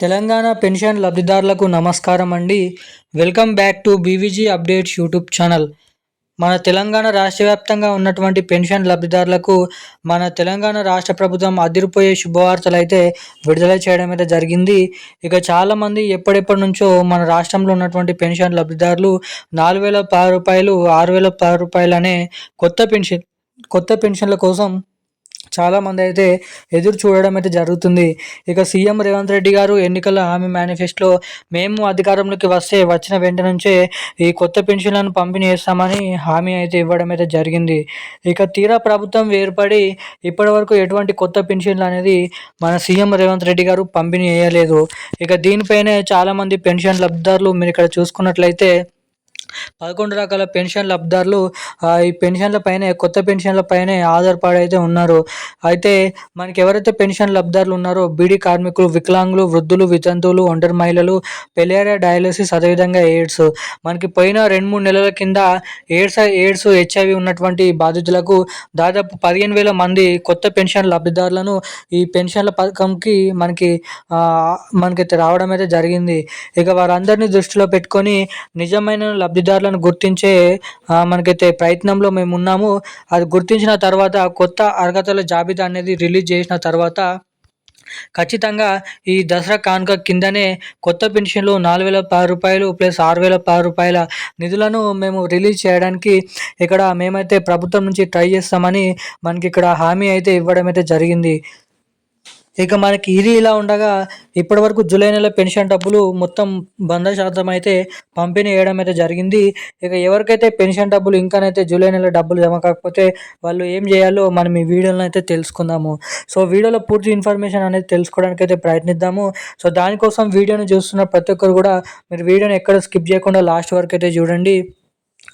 Telangana pension లబ్ధిదారులకు నమస్కారం అండి. Welcome back to BVG updates YouTube channel. మన తెలంగాణ రాష్ట్ర వ్యాప్తంగా ఉన్నటువంటి పెన్షన్ లబ్ధిదారులకు మన తెలంగాణ రాష్ట్ర ప్రభుత్వం అదిరిపోయే శుభవార్తలు అయితే విడుదల చేయడం అయితే జరిగింది. ఇక చాలామంది ఎప్పటిప్పటి నుంచో మన రాష్ట్రంలో ఉన్నటువంటి పెన్షన్ లబ్ధిదారులు నాలుగు వేల పది రూపాయలు ఆరు వేల పది రూపాయలు అనే కొత్త పెన్షన్ కొత్త పెన్షన్ల కోసం చాలామంది అయితే ఎదురు చూడడం అయితే జరుగుతుంది. ఇక సీఎం రేవంత్ రెడ్డి గారు ఎన్నికల హామీ మేనిఫెస్టోలో మేము అధికారంలోకి వస్తే వచ్చిన వెంట నుంచే ఈ కొత్త పెన్షన్లను పంపిణీ చేస్తామని హామీ అయితే ఇవ్వడం అయితే జరిగింది. ఇక తీరా ప్రభుత్వం ఏర్పడి ఇప్పటి వరకు ఎటువంటి కొత్త పెన్షన్లు అనేది మన సీఎం రేవంత్ రెడ్డి గారు పంపిణీ చేయలేదు. ఇక దీనిపైనే చాలామంది పెన్షన్ లబ్ధిదారులు మీరు ఇక్కడ చూసుకున్నట్లయితే పదకొండు రకాల పెన్షన్ లబ్ధారులు ఈ పెన్షన్ల పైనే కొత్త పెన్షన్ల పైనే ఆధారపడి అయితే ఉన్నారు. అయితే మనకి ఎవరైతే పెన్షన్ లబ్ధారులు ఉన్నారో బీడీ కార్మికులు వికలాంగులు వృద్ధులు వితంతువులు ఒంటరి మహిళలు పెలేరియా డయాలసిస్ అదేవిధంగా ఎయిడ్స్. మనకి పోయిన రెండు మూడు నెలల కింద ఎయిడ్స్ ఎయిడ్స్ హెచ్ఐవి ఉన్నటువంటి బాధితులకు దాదాపు పదిహేను వేల మంది కొత్త పెన్షన్ లబ్ధిదారులను ఈ పెన్షన్ల పథకంకి మనకి మనకైతే రావడం అయితే జరిగింది. ఇక వారందరినీ దృష్టిలో పెట్టుకొని నిజమైన లబ్ధిదారులను గుర్తించే మనకైతే ప్రయత్నంలో మేము ఉన్నాము. అది గుర్తించిన తర్వాత కొత్త అర్హతల జాబితా అనేది రిలీజ్ చేసిన తర్వాత ఖచ్చితంగా ఈ దసరా కానుక కిందనే కొత్త పెన్షన్లు నాలుగు వేల పది రూపాయలు ప్లస్ ఆరు వేల పది రూపాయల నిధులను మేము రిలీజ్ చేయడానికి ఇక్కడ మేమైతే ప్రభుత్వం నుంచి ట్రై చేస్తామని మనకి ఇక్కడ హామీ అయితే ఇవ్వడం అయితే జరిగింది. ఇక మనకి ఇది ఇలా ఉండగా ఇప్పటివరకు జూలై నెల పెన్షన్ డబ్బులు మొత్తం వంద శాతం అయితే పంపిణీ చేయడం అయితే జరిగింది. ఇక ఎవరికైతే పెన్షన్ డబ్బులు ఇంకానైతే జూలై నెల డబ్బులు జమ కాకపోతే వాళ్ళు ఏం చేయాలో మనం ఈ వీడియోలో అయితే తెలుసుకుందాము. సో వీడియోలో పూర్తి ఇన్ఫర్మేషన్ అనేది తెలుసుకోవడానికి అయితే ప్రయత్నిద్దాము. సో దానికోసం వీడియోని చూస్తున్న ప్రతి ఒక్కరు కూడా మీరు వీడియోని ఎక్కడ స్కిప్ చేయకుండా లాస్ట్ వరకు అయితే చూడండి.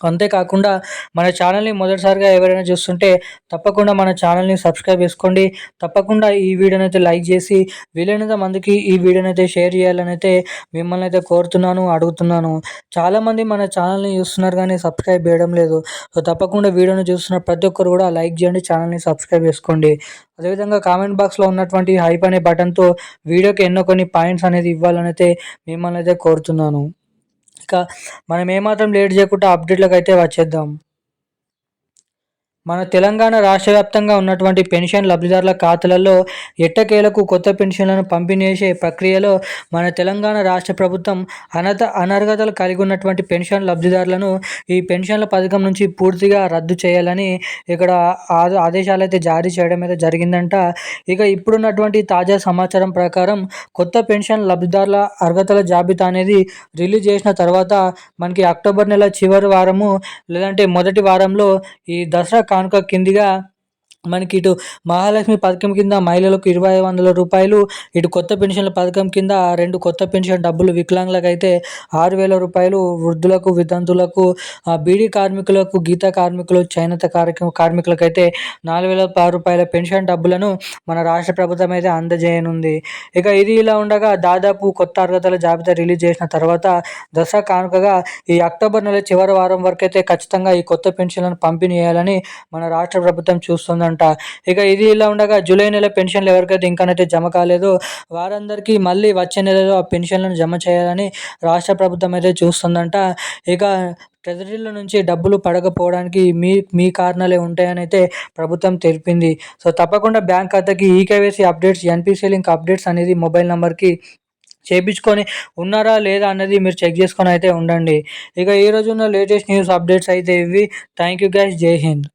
అంతేకాకుండా మన ఛానల్ని మొదటిసారిగా ఎవరైనా చూస్తుంటే తప్పకుండా మన ఛానల్ని సబ్స్క్రైబ్ చేసుకోండి. తప్పకుండా ఈ వీడియోని అయితే లైక్ చేసి వీలైనంత మందికి ఈ వీడియోని అయితే షేర్ చేయాలని అయితే మిమ్మల్ని అయితే కోరుతున్నాను అడుగుతున్నాను. చాలామంది మన ఛానల్ని చూస్తున్నారు కానీ సబ్స్క్రైబ్ చేయడం లేదు. సో తప్పకుండా వీడియోని చూస్తున్న ప్రతి ఒక్కరు కూడా లైక్ చేయండి ఛానల్ని సబ్స్క్రైబ్ చేసుకోండి. అదేవిధంగా కామెంట్ బాక్స్లో ఉన్నటువంటి హైప్ అనే బటన్తో వీడియోకి ఎన్నో కొన్ని పాయింట్స్ అనేది ఇవ్వాలని అయితే మిమ్మల్ని అయితే కోరుతున్నాను. ఇక మనం ఏమాత్రం లేట్ చేయకుండా అప్డేట్లకు అయితే వచ్చేద్దాం. మన తెలంగాణ రాష్ట్ర వ్యాప్తంగా ఉన్నటువంటి పెన్షన్ లబ్ధిదారుల ఖాతాలలో ఎట్టకేలకు కొత్త పెన్షన్లను పంపిణీ చేసే ప్రక్రియలో మన తెలంగాణ రాష్ట్ర ప్రభుత్వం అనత అనర్హతలు కలిగి ఉన్నటువంటి పెన్షన్ లబ్ధిదారులను ఈ పెన్షన్ల పథకం నుంచి పూర్తిగా రద్దు చేయాలని ఇక్కడ ఆదేశాలు అయితే జారీ చేయడం అయితే జరిగిందంట. ఇక ఇప్పుడున్నటువంటి తాజా సమాచారం ప్రకారం కొత్త పెన్షన్ లబ్ధిదారుల అర్హతల జాబితా అనేది రిలీజ్ చేసిన తర్వాత మనకి అక్టోబర్ నెల చివరి వారము లేదంటే మొదటి వారంలో ఈ దసరా కానుక కిందిగా మనకి ఇటు మహాలక్ష్మి పథకం కింద మహిళలకు ఇరవై వందల రూపాయలు ఇటు కొత్త పెన్షన్ల పథకం కింద రెండు కొత్త పెన్షన్ డబ్బులు వికలాంగులకు అయితే ఆరు వేల రూపాయలు వృద్ధులకు వితంతులకు బీడీ కార్మికులకు గీత కార్మికులు చేనేత కార్యక్రమ కార్మికులకు అయితే నాలుగు వేల పది రూపాయల పెన్షన్ డబ్బులను మన రాష్ట్ర ప్రభుత్వం అయితే అందజేయనుంది. ఇక ఇది ఇలా ఉండగా దాదాపు కొత్త అర్హతల జాబితా రిలీజ్ చేసిన తర్వాత దసరా కానుకగా ఈ అక్టోబర్ నెల చివరి వారం వరకు అయితే ఖచ్చితంగా ఈ కొత్త పెన్షన్లను పంపిణీ చేయాలని మన రాష్ట్ర ప్రభుత్వం చూస్తుందంట అంట. ఇక ఇది ఇలా ఉండగా జూలై నెల పెన్షన్లు ఎవరికైతే ఇంకానైతే జమ కాలేదో వారందరికీ మళ్ళీ వచ్చే నెలలో ఆ పెన్షన్లను జమ చేయాలని రాష్ట్ర ప్రభుత్వం అయితే చూస్తుందంట. ఇక ట్రెజరీల నుంచి డబ్బులు పడకపోవడానికి మీ మీ కారణాలే ఉంటాయని అయితే ప్రభుత్వం తెలిపింది. సో తప్పకుండా బ్యాంక్ ఖాతాకి eKYC updates NPC link updates అనేది మొబైల్ నెంబర్కి చేయించుకొని ఉన్నారా లేదా అన్నది మీరు చెక్ చేసుకొని అయితే ఉండండి. ఇక ఈ ఉన్న లేటెస్ట్ న్యూస్ అప్డేట్స్ అయితే ఇవి. Thank you guys. Jai Hind.